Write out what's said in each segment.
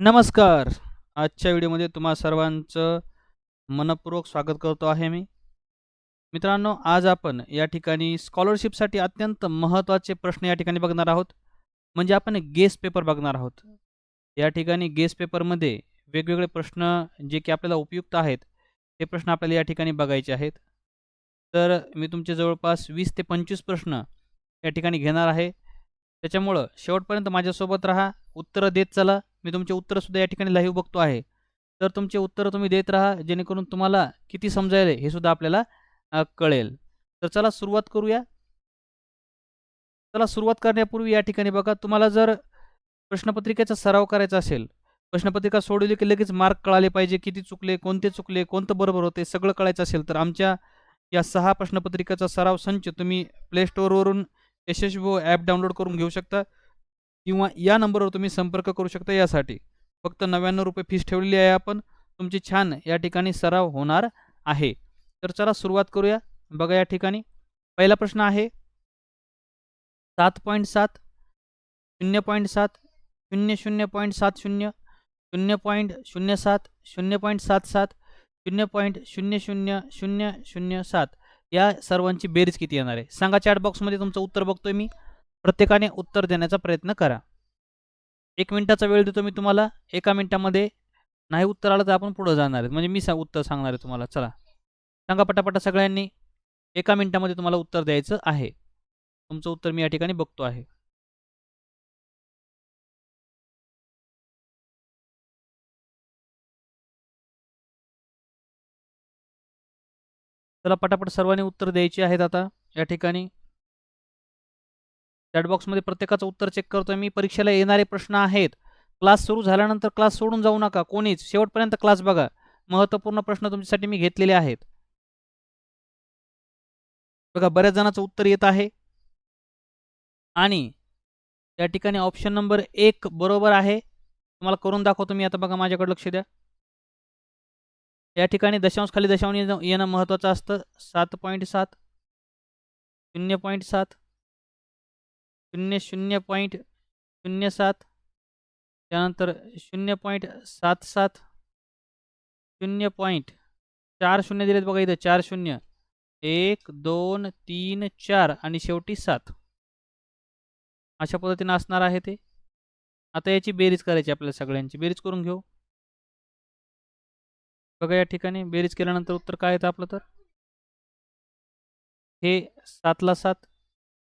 नमस्कार. आजच्या व्हिडिओमध्ये तुम्हा सर्वांचं मनपूर्वक स्वागत करतो आहे मी. मित्रांनो आज आपण या ठिकाणी स्कॉलरशिपसाठी अत्यंत महत्त्वाचे प्रश्न या ठिकाणी बघणार आहोत. म्हणजे आपण गेस पेपर बघणार आहोत. या ठिकाणी गेस पेपरमध्ये वेगवेगळे प्रश्न जे की आपल्याला उपयुक्त आहेत ते प्रश्न आपल्याला या ठिकाणी बघायचे आहेत. तर मी तुमचे जवळपास वीस ते पंचवीस प्रश्न या ठिकाणी घेणार आहे. त्याच्यामुळं शेवटपर्यंत माझ्यासोबत राहा उत्तरं देत चला. मी तुमचे उत्तरंसुद्धा या ठिकाणी लाईव्ह बघतो आहे. तर तुमचे उत्तरं तुम्ही देत राहा जेणेकरून तुम्हाला किती समजायला हे सुद्धा आपल्याला कळेल. तर चला सुरुवात करूया. चला सुरुवात करण्यापूर्वी या ठिकाणी बघा तुम्हाला जर प्रश्नपत्रिकेचा सराव करायचा असेल प्रश्नपत्रिका सोडवली की लगेच मार्क कळाले पाहिजे किती चुकले कोणते चुकले कोणतं बरोबर होते सगळं कळायचं असेल तर आमच्या या सहा प्रश्नपत्रिकेचा सराव संच तुम्ही प्ले स्टोअरवरून यशस्वी ॲप डाउनलोड करून घेऊ शकता. किंवा या नंबरवर तुम्ही संपर्क करू शकता यासाठी. फक्त नव्याण्णव रुपये फीस ठेवलेली आहे आपण. तुमची छान या ठिकाणी सराव होणार आहे. तर चला सुरुवात करूया. बघा या ठिकाणी. पहिला प्रश्न आहे. सात पॉईंट सात शून्य पॉईंट सात शून्य शून्य पॉईंट सात शून्य शून्य पॉईंट शून्य सात शून्य पॉईंट सात सात शून्य पॉईंट शून्य शून्य शून्य शून्य सात. या सर्वांची बेरीज किती येणार आहे? सांगा चॅट बॉक्समध्ये तुमचं उत्तर बघतोय मी. प्रत्येकाने उत्तर देण्याचा प्रयत्न करा. एक मिनिटाचा वेळ देतो मी तुम्हाला. एका मिनिटामध्ये नाही उत्तर आलं तर आपण पुढं जाणार आहेत. म्हणजे मी सा उत्तर सांगणार आहे तुम्हाला. चला. सांगा पटापटा सगळ्यांनी. एका मिनिटामध्ये तुम्हाला उत्तर द्यायचं आहे. तुमचं उत्तर मी या ठिकाणी बघतो आहे. चला पटापट सर्वांनी उत्तर द्यायची आहेत आता या ठिकाणी. चॅटबॉक्समध्ये प्रत्येकाचं उत्तर चेक करतोय. मी परीक्षेला येणारे प्रश्न आहेत. क्लास सुरू झाल्यानंतर क्लास सोडून जाऊ नका. कोणीच? शेवटपर्यंत क्लास बघा. महत्त्वपूर्ण प्रश्न तुमच्यासाठी मी घेतलेले आहेत. बघा बऱ्याच जणांचं उत्तर येत आहे. आणि या ठिकाणी ऑप्शन नंबर एक बरोबर आहे. तुम्हाला करून दाखवतो मी. आता बघा माझ्याकडे लक्ष द्या. या ठिकाणी दशांश खाली दशांश येणं येणं महत्त्वाचं असतं. सात पॉईंट सात शून्य पॉईंट सात शून्य शून्य पॉईंट शून्य सात त्यानंतर शून्य पॉईंट सात सात शून्य पॉईंट चार शून्य दिलेत बघा इथं चार शून्य. एक दोन तीन चार आणि शेवटी सात. अशा पद्धतीनं असणार आहे ते. आता याची बेरीज करायची आपल्याला सगळ्यांची. बेरीज करून घेऊ. बघा या ठिकाणी बेरीज केल्यानंतर उत्तर काय येतं आपलं तर? हे सातला सात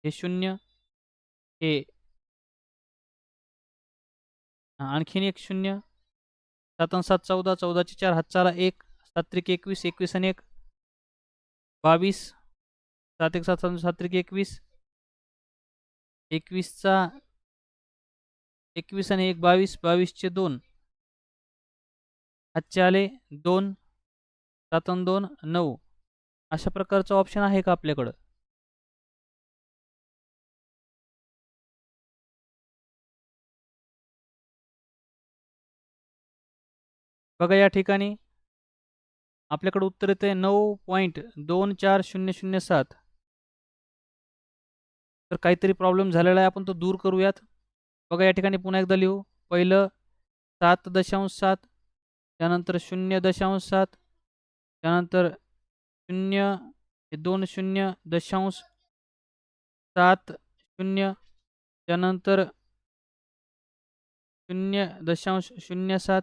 हे शून्य हे आणखीन एक शून्य. सात आणि सात चौदा चौदाचे चार हातचाला एक सात त्रिक एकवीस एकवीस आणि एक. बावीस सात एक सात सात एकवीस. एकवीसचा एकवीस आणि एक बावीस बावीसचे दोन. हातचे आले दोन सातन दोन नऊ अशा प्रकारचं ऑप्शन आहे का आपल्याकडं? बघा या ठिकाणी. आपल्याकडे उत्तर येते नऊ पॉईंट दोन चार शून्य शून्य सात. तर काहीतरी प्रॉब्लेम झालेला आहे आपण तो दूर करूयात. बघा या ठिकाणी पुन्हा एकदा लिहू. पहिलं सात दशांश सात त्यानंतर शून्य दशांश सात त्यानंतर शून्य हे दोन शून्य दशांश सात शून्य त्यानंतर शून्य दशांश शून्य सात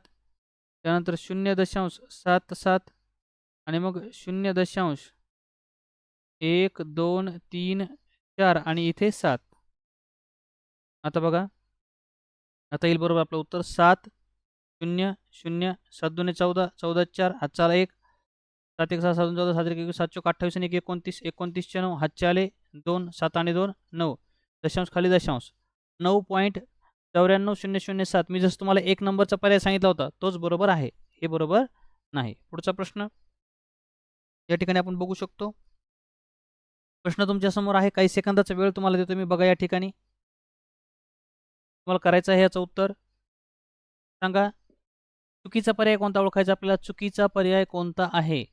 त्यानंतर शून्य दशांश सात सात आणि मग शून्य दशांश एक दोन तीन चार आणि इथे सात. आता बघा. आता येईल बरोबर आपलं उत्तर सात. शून्य शून्य सात दोन चौदा चौदा चार हातचाला एक. सात एक सहा सात दोन चौदा सात एक एकवीस सात अठ्ठावीस आणि एक एकोणतीस एकोणतीसचे नऊ हातचे आले दोन सात आणि दोन नऊ. दशांश खाली दशांश. नऊ पॉईंट चौऱ्याण्णव शून्य शून्य सात. मी जसं तुम्हाला एक नंबरचा पर्याय सांगितला होता तोच बरोबर आहे. हे बरोबर नाही. पुढचा प्रश्न. या ठिकाणी आपण बघू शकतो. प्रश्न तुमच्यासमोर आहे. काही सेकंदाचा वेळ तुम्हाला देतो. मी बघा या ठिकाणी. तुम्हाला करायचं आहे याचं उत्तर. सांगा. चुकीचा पर्याय कोणता ओळखायचा? आपल्याला चुकीचा पर्याय कोणता आहे?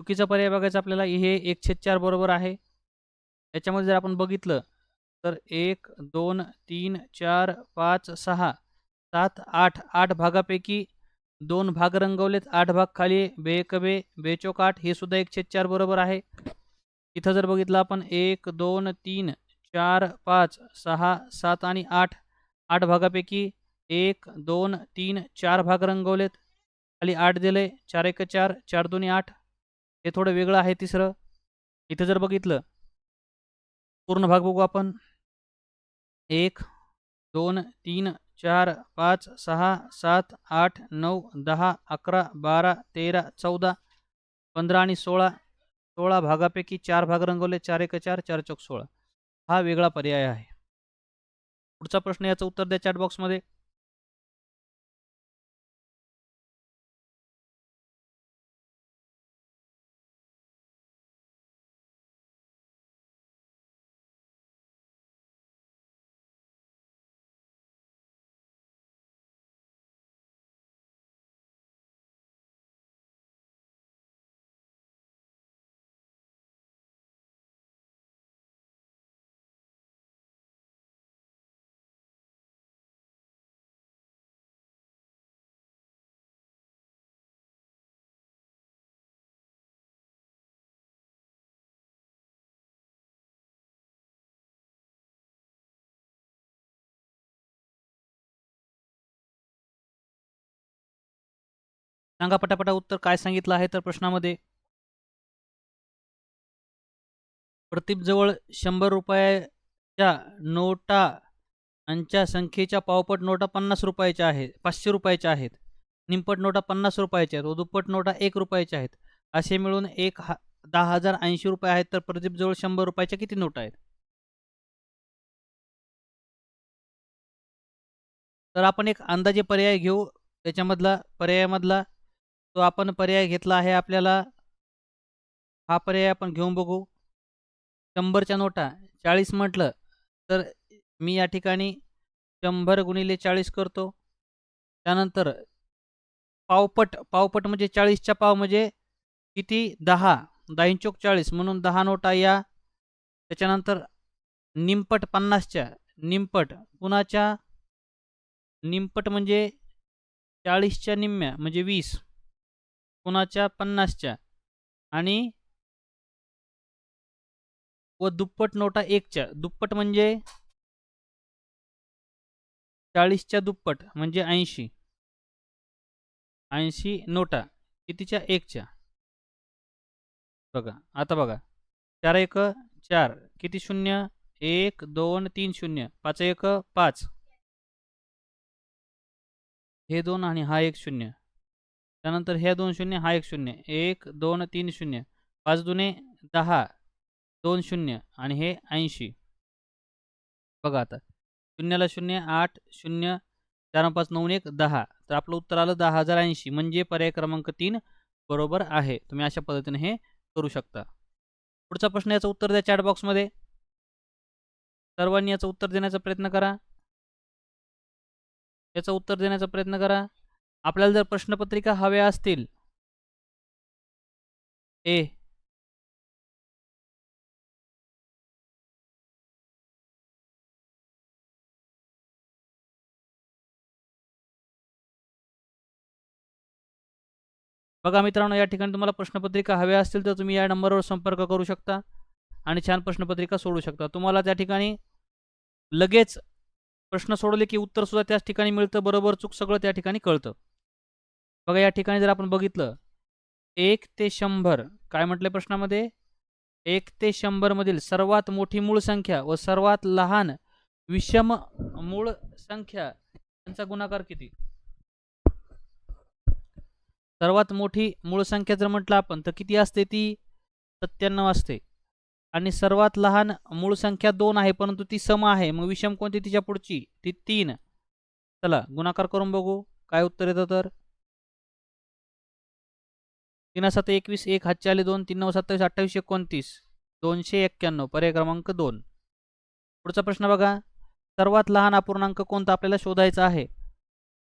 चुकीचा पर्याय बघायचा आपल्याला हे एक चार बरोबर आहे. याच्यामध्ये जर आपण बघितलं तर एक दोन तीन चार पाच सहा सात आठ आठ भागापैकी दोन भाग रंगवलेत आठ भाग खाली बे बे बेचोक आठ हे सुद्धा एक चार बरोबर आहे. इथं जर बघितलं आपण एक दोन तीन चार पाच सहा सात आणि आठ आठ भागापैकी एक दोन तीन चार भाग रंगवलेत. खाली आठ दिले चार एक चार चार दोन्ही आठ. हे थोडं वेगळं आहे तिसरं. इथं जर बघितलं पूर्ण भाग बघू आपण. एक दोन तीन चार पाच सहा सात आठ नऊ दहा अकरा बारा तेरा चौदा पंधरा आणि सोळा सोळा भागापैकी चार भाग रंगवले चार एक चार चार चौक सोळा. हा वेगळा पर्याय आहे. पुढचा प्रश्न याचं उत्तर द्या चॅट सांगा पटापटा उत्तर काय सांगितलं आहे तर प्रश्नामध्ये? प्रतीपजवळ शंभर रुपयाच्या नोटा यांच्या संख्येच्या पावपट नोटा पन्नास रुपयाच्या आहेत पाचशे रुपयाच्या आहेत निमपट नोटा पन्नास रुपयाच्या आहेत व दुप्पट नोटा एक रुपयाच्या आहेत असे मिळून एक हा दहा हजार ऐंशी रुपये आहेत तर प्रदीपजवळ शंभर रुपयाच्या किती नोटा आहेत? तर आपण एक अंदाजे पर्याय घेऊ त्याच्यामधला पर्यायामधला तो आपण पर्याय घेतला आहे आपल्याला. हा पर्याय आपण घेऊन बघू. शंभरच्या नोटा चाळीस म्हटलं तर मी या ठिकाणी शंभर गुणिले चाळीस करतो. त्यानंतर पावपट पावपट म्हणजे चाळीसच्या पाव म्हणजे किती? दहा. दाईंचोक चाळीस म्हणून दहा नोटा या. त्याच्यानंतर निमपट पन्नासच्या निमपट कुणाच्या? निमपट म्हणजे चाळीसच्या निम्म्या म्हणजे वीस. कुणाच्या? पन्नासच्या. आणि व दुप्पट नोटा एकच्या. दुप्पट म्हणजे चाळीसच्या दुप्पट म्हणजे ऐंशी. ऐंशी नोटा कितीच्या? एकच्या. बघा आता बघा. चार एक चार. किती शून्य? एक दोन तीन शून्य. पाच एक पाच. हे दोन आणि हा एक शून्य. त्यानंतर ह्या दोन शून्य हा एक शून्य. एक दोन तीन शून्य. पाच दुने दहा दोन शून्य आणि हे ऐंशी. बघा आता. शून्याला शून्य आठ शून्य चार पाच नऊ एक दहा. तर आपलं उत्तर आलं दहा हजार ऐंशी. म्हणजे पर्याय क्रमांक तीन बरोबर आहे. तुम्ही अशा पद्धतीने हे करू शकता. पुढचा प्रश्न याचं उत्तर द्या चॅट बॉक्समध्ये सर्वांनी याचं उत्तर देण्याचा प्रयत्न करा. याचं उत्तर देण्याचा प्रयत्न करा. आपल्याला जर प्रश्नपत्रिका हव्या असतील. ए. बघा मित्रांनो या ठिकाणी तुम्हाला प्रश्नपत्रिका हव्या असतील तर तुम्ही या नंबरवर संपर्क करू शकता आणि छान प्रश्नपत्रिका सोडू शकता. तुम्हाला त्या ठिकाणी लगेच प्रश्न सोडवले की उत्तरसुद्धा त्याच ठिकाणी मिळतं बरोबर चूक सगळं त्या ठिकाणी कळतं. बघा या ठिकाणी जर आपण बघितलं एक ते शंभर काय म्हटलं प्रश्नामध्ये? एक ते शंभरमधील सर्वात मोठी मूळ संख्या व सर्वात लहान विषम मूळ संख्या यांचा गुणाकार किती? सर्वात मोठी मूळ संख्या जर म्हटलं आपण तर किती असते ती? सत्त्याण्णव असते. आणि सर्वात लहान मूळ संख्या दोन आहे परंतु ती सम आहे. मग विषम कोणती तिच्या पुढची? ती तीन. चला गुणाकार करून बघू. काय उत्तर येतं तर? तीन सात एकवीस एक हातचे दोन तीन नऊ सत्तावीस अठ्ठावीस एकोणतीस दोनशे एक्क्याण्णव पर्याय क्रमांक दोन. पुढचा प्रश्न बघा. सर्वात लहान अपूर्णांक कोणता आपल्याला शोधायचा आहे?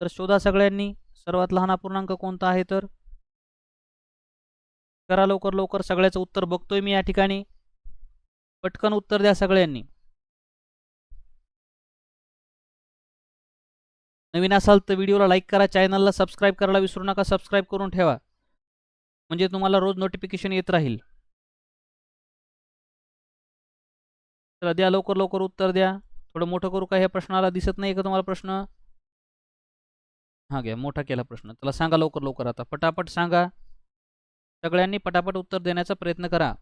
तर शोधा सगळ्यांनी. सर्वात लहान अपूर्णांक कोणता आहे तर? करा लवकर लवकर सगळ्याचं उत्तर बघतोय मी या ठिकाणी. पटकन उत्तर द्या सगळ्यांनी. नवीन असाल तर व्हिडिओला लाईक करा चॅनलला सबस्क्राईब करायला विसरू नका सबस्क्राईब करून ठेवा. म्हणजे तुम्हाला रोज नोटिफिकेशन येत राहील. तर द्या लवकर लवकर उत्तर द्या. थोडं मोठं करू का? ह्या प्रश्नाला दिसत नाही का तुम्हाला प्रश्न? हा घ्या मोठा केला प्रश्न. त्याला सांगा लवकर लवकर आता. पटापट सांगा. सगळ्यांनी पटापट उत्तर देण्याचा प्रयत्न करा.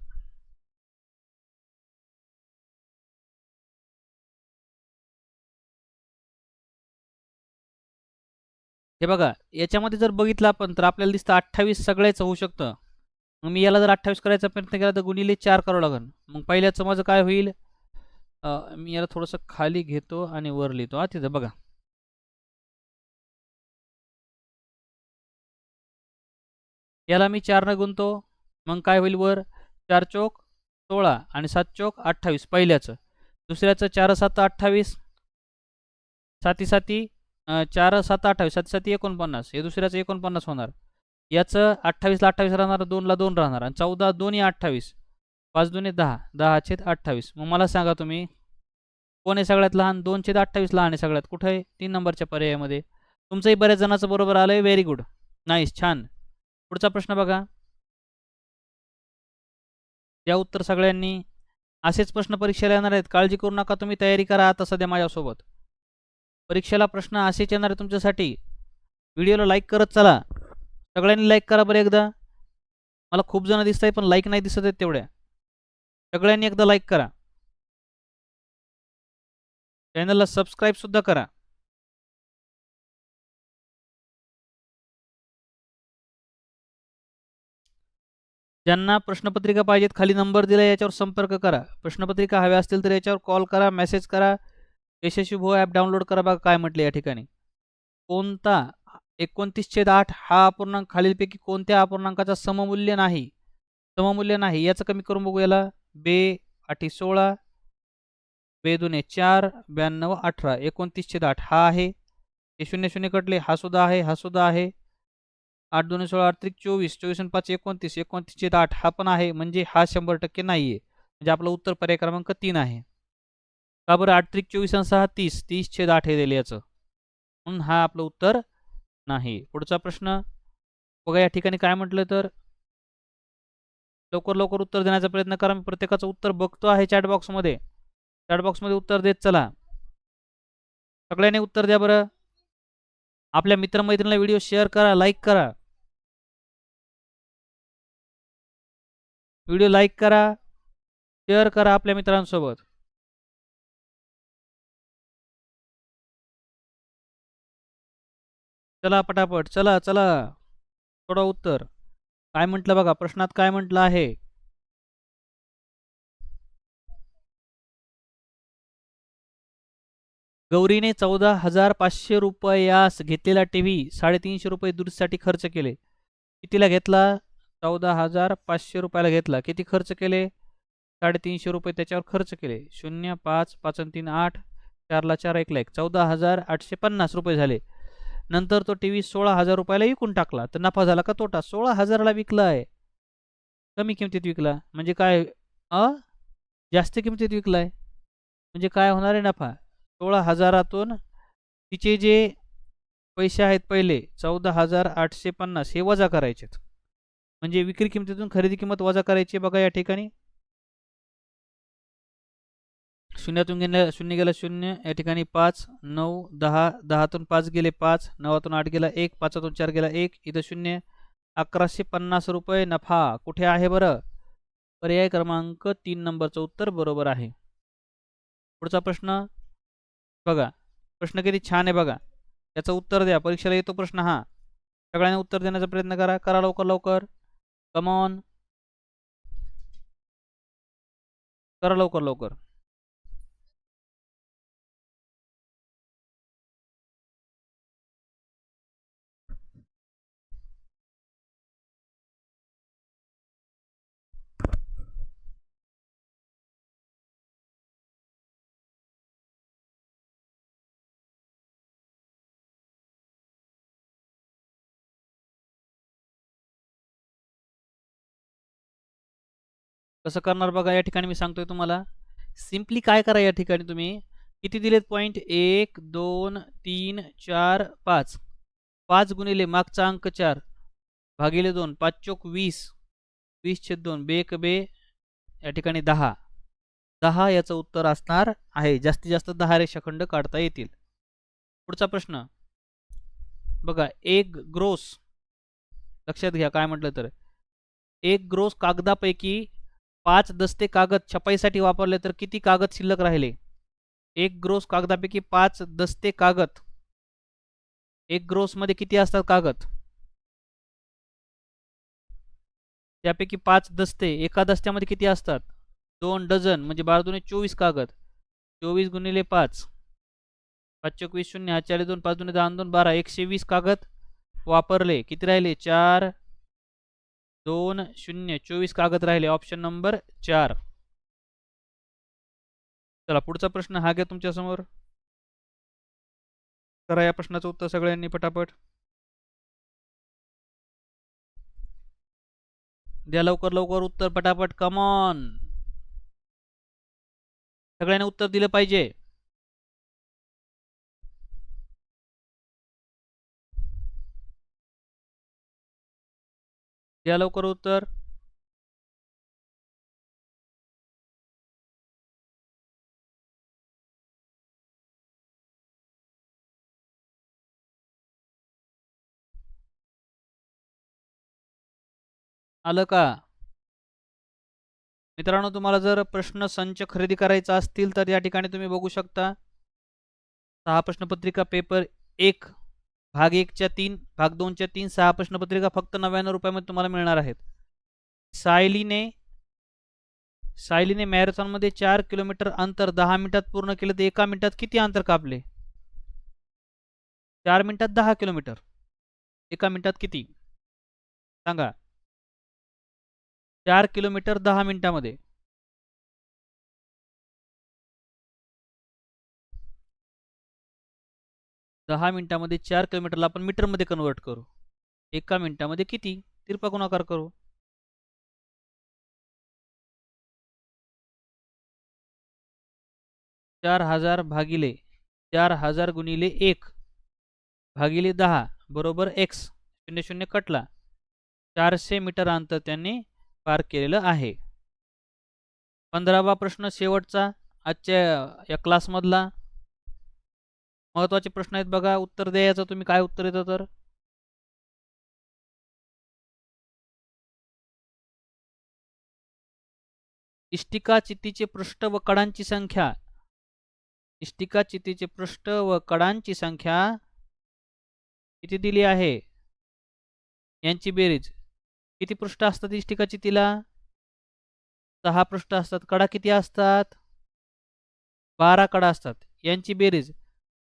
हे बघा याच्यामध्ये जर बघितलं आपण तर आपल्याला दिसतं अठ्ठावीस सगळ्याच होऊ शकतं. मग मी याला जर अठ्ठावीस करायचा प्रयत्न केला तर गुणिले चार करावं लागेल मग पहिल्याचं माझं काय होईल? मी याला थोडंसं खाली घेतो आणि वर लिहितो. हा तिथं बघा. याला मी चारनं गुणतो. मग काय होईल वर? चार चोक सोळा आणि सात चोक अठ्ठावीस. पहिल्याचं. दुसऱ्याचं चार सात अठ्ठावीस. साती साती चार सात अठ्ठावीस सात सात एकोणपन्नास. हे दुसऱ्याचं एकोणपन्नास होणार. याचं अठ्ठावीसला अठ्ठावीस राहणार दोनला दोन राहणार आणि चौदा दोन्ही अठ्ठावीस. पाच दोन्ही दहा. दहा छेद अठ्ठावीस. मग मला सांगा तुम्ही कोण आहे सगळ्यात लहान? दोन छेद अठ्ठावीस लहान आहे सगळ्यात. कुठं आहे? तीन नंबरच्या पर्यायामध्ये. तुमचंही बऱ्याच जणांचं बरोबर आलं आहे व्हेरी गुड नाईस छान. पुढचा प्रश्न बघा. या उत्तर सगळ्यांनी असेच प्रश्न परीक्षेला येणार आहेत. काळजी करू नका. तुम्ही तयारी करा आता सध्या माझ्यासोबत. परीक्षेला प्रश्न असेच येणार आहे तुमच्यासाठी. व्हिडिओला लाईक करत चला. सगळ्यांनी लाईक करा बरं एकदा. मला खूप जण दिसत आहे पण लाईक नाही दिसत आहेत तेवढ्या. सगळ्यांनी एकदा लाईक करा. चॅनलला सबस्क्राईब सुद्धा करा. ज्यांना प्रश्नपत्रिका पाहिजेत खाली नंबर दिला याच्यावर संपर्क करा. प्रश्नपत्रिका हव्या असतील तर याच्यावर कॉल करा मेसेज करा. यशस्वी भो ॲप डाउनलोड करा बघा काय म्हटलं या ठिकाणी. कोणता? एकोणतीस छेद आठ हा अपूर्णांक खालीलपैकी कोणत्या अपूर्णांकाचा सममूल्य नाही? सममूल्य नाही. याचं कमी करून बघू याला. बे आठी सोळा. बे दुने चार. ब्याण्णव अठरा. एकोणतीस छेद आठ हा आहे. हे शून्य शून्य कटले. हा सुद्धा आहे. हा सुद्धा आहे. आठ दोन सोळा आठ चोवीस. चोवीस आणि पाच एकोणतीस. एकोणतीस छेद आठ हा पण आहे. म्हणजे हा शंभर टक्के नाही आहे म्हणजे आपलं उत्तर पर्याय क्रमांक तीन आहे. का बरं आठ त्रिक चोवीस आणि सहा तीस? तीस छेद आठ हे दिले याचं. म्हणून हा आपलं उत्तर नाही. पुढचा प्रश्न बघा या ठिकाणी काय म्हटलं तर लवकर लवकर उत्तर देण्याचा प्रयत्न करा. मी प्रत्येकाचं उत्तर बघतो आहे चॅट बॉक्समध्ये चॅट बॉक्समध्ये उत्तर देत चला. सगळ्यांनी उत्तर द्या बरं. आपल्या मित्रमैत्रिणीला व्हिडिओ शेअर करा लाईक करा. व्हिडिओ लाईक करा शेअर करा आपल्या मित्रांसोबत. चला पटापट चला चला. थोडं उत्तर. काय म्हटलं बघा प्रश्नात काय म्हटलं आहे? गौरीने चौदा हजार पाचशे रुपयास घेतलेला टी व्ही साडेतीनशे रुपये दुरुस्तीसाठी खर्च केले. कितीला घेतला? चौदा हजार पाचशे रुपयाला घेतला. किती खर्च केले? साडेतीनशे रुपये त्याच्यावर खर्च केले. शून्य पाच पाच तीन आठ चारला चार एकला एक. चौदा हजार आठशे पन्नास रुपये झाले. नंतर तो टी व्ही सोळा हजार रुपयाला विकून टाकला. तर नफा झाला का तोटा? सोळा हजाराला विकला आहे. कमी किमतीत विकला. म्हणजे काय? अ? जास्त किमतीत विकला आहे म्हणजे काय होणार आहे नफा? सोळा हजारातून तिचे जे पैसे आहेत पहिले चौदा हजार आठशे पन्नास हे वजा करायचेत. म्हणजे विक्री किमतीतून खरेदी किंमत वजा करायची बघा या ठिकाणी. शून्यातून गेल्या शून्य गेलं शून्य या ठिकाणी पाच नऊ दहा दहातून पाच गेले पाच नवातून आठ गेला एक पाचातून चार गेला एक इथं शून्य अकराशे पन्नास रुपये नफा. कुठे आहे बरं? पर्याय क्रमांक तीन नंबरचं उत्तर बरोबर आहे. पुढचा प्रश्न बघा. प्रश्न किती छान आहे बघा. याचं उत्तर द्या. परीक्षेला येतो प्रश्न हा. सगळ्यांनी उत्तर देण्याचा प्रयत्न करा. करा लवकर लवकर. कमॉन करा लवकर लवकर. कसं करणार बघा या ठिकाणी मी सांगतोय तुम्हाला. सिम्पली काय करा या ठिकाणी तुम्ही? किती दिलेत पॉईंट एक दोन तीन चार पाच. पाच गुणिले मागचा अंक चार. भागिले दोन पाच चोक वीस. वीस छेद दोन बे एक बे या ठिकाणी दहा. दहा याचं उत्तर असणार आहे. जास्तीत जास्त दहा रेषाखंड काढता येतील. पुढचा प्रश्न. बघा एक ग्रोस लक्षात घ्या काय म्हटलं तर. एक ग्रोस कागदापैकी पाच दस्ते कागद छपाईसाठी वापरले तर किती कागद शिल्लक राहिले? एक ग्रोस कागदापैकी पाच दस्ते कागद. एक ग्रोसमध्ये किती असतात कागद? त्यापैकी पाच दस्ते एका दस्त्यामध्ये किती असतात? दोन डझन म्हणजे बारा दोन चोवीस कागद. चोवीस गुणिले पाच. पाच चोवीस शून्य चाळीस दोन पाच दोन दहा दोन बारा एकशे वीस कागद वापरले. किती राहिले? चार. दोन शून्य. चोवीस कागद राहिले. ऑप्शन नंबर चार. चला पुढचा प्रश्न हा घ्या तुमच्यासमोर करा या प्रश्नाचं उत्तर सगळ्यांनी पटापट. द्या लवकर लवकर उत्तर पटापट. कमॉन सगळ्यांनी उत्तर दिलं पाहिजे. द्या लवकर उत्तर. आलं का? मित्रांनो तुम्हाला जर प्रश्न संच खरेदी करायचा असतील तर या ठिकाणी तुम्ही बघू शकता. सहा प्रश्नपत्रिका पेपर एक. भाग एकच्या तीन भाग दोनच्या तीन सहा प्रश्नपत्रिका फक्त नव्याण्णव रुपयामध्ये तुम्हाला मिळणार आहेत. सायलीने सायलीने मॅरेथॉनमध्ये चार किलोमीटर अंतर दहा मिनिटात पूर्ण केलं तर एका मिनिटात किती अंतर कापले? चार मिनिटात दहा किलोमीटर. एका मिनिटात किती? सांगा. चार किलोमीटर दहा मिनिटामध्ये. दहा मिनिटामध्ये चार किलोमीटरला आपण मीटरमध्ये कन्वर्ट करू. एका मिनिटामध्ये किती? तिरपा गुणाकार करू. चार हजार भागिले चार हजार गुणिले एक भागिले दहा बरोबर एक्स शून्य शून्य कटला. चारशे मीटर अंतर त्यांनी पार केलेलं आहे. पंधरावा प्रश्न शेवटचा. आजच्या या क्लासमधला महत्त्वाचे प्रश्न आहेत बघा. उत्तर द्यायचं तुम्ही काय उत्तर येतं तर? इष्टिका चित्तीचे पृष्ठ व कडांची संख्या. इष्टिका चित्तीचे पृष्ठ व कडांची संख्या किती दिली आहे? यांची बेरीज. किती पृष्ठ असतात इष्टिका चित्तीला? सहा पृष्ठ असतात. कडा किती असतात? बारा कडा असतात. यांची बेरीज.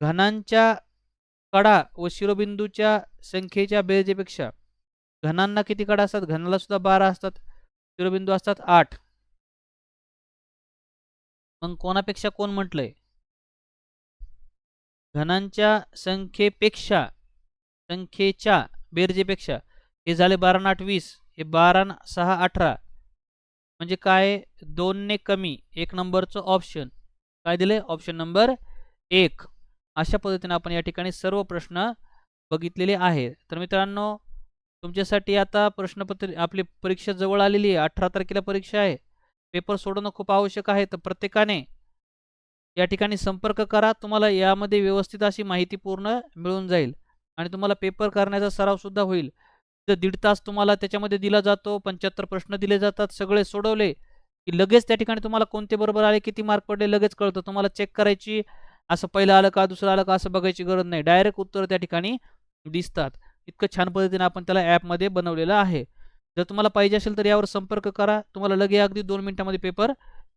घनांच्या कडा व शिरोबिंदूच्या संख्येच्या बेरजेपेक्षा घनांना किती कडा असतात? घनाला सुद्धा बारा असतात. शिरोबिंदू असतात आठ. मग कोणापेक्षा कोण म्हटलंय? घनांच्या संख्येपेक्षा संख्येच्या बेरजेपेक्षा हे झाले बारा आठ वीस. हे बारा सहा अठरा. म्हणजे काय? दोनने कमी. एक नंबरचं ऑप्शन काय दिले ऑप्शन नंबर एक. अशा पद्धतीने आपण या ठिकाणी सर्व प्रश्न बघितलेले आहे तर मित्रांनो तुमच्यासाठी आता प्रश्नपत्र आपली परीक्षा जवळ आलेली आहे. अठरा तारखेला परीक्षा आहे. पेपर सोडवणं खूप आवश्यक आहे. तर प्रत्येकाने या ठिकाणी संपर्क करा. तुम्हाला यामध्ये व्यवस्थित अशी माहिती पूर्ण मिळून जाईल आणि तुम्हाला पेपर करण्याचा सरावसुद्धा होईल. तर दीड तास तुम्हाला त्याच्यामध्ये दिला जातो. पंच्याहत्तर प्रश्न दिले जातात. सगळे सोडवले की लगेच त्या ठिकाणी तुम्हाला कोणते बरोबर आले किती मार्क पडले लगेच कळतं. तुम्हाला चेक करायची असं पहिलं आलं का दुसरं आलं का असं बघायची गरज नाही. डायरेक्ट उत्तर त्या ठिकाणी दिसतात. इतकं छान पद्धतीने आपण त्याला ॲपमध्ये बनवलेलं आहे. जर तुम्हाला पाहिजे असेल तर यावर संपर्क करा. तुम्हाला लगे अगदी दोन मिनिटामध्ये पेपर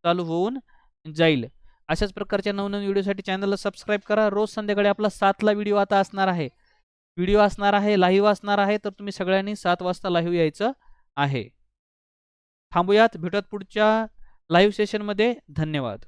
चालू होऊन जाईल. अशाच प्रकारच्या नवनवीन व्हिडिओसाठी चॅनलला सबस्क्राईब करा. रोज संध्याकाळी आपला सातला व्हिडिओ आता असणार आहे. व्हिडिओ असणार आहे लाईव्ह असणार आहे तर तुम्ही सगळ्यांनी सात वाजता लाईव्ह यायचं आहे. थांबूयात. भेटत पुढच्या लाईव्ह सेशनमध्ये धन्यवाद.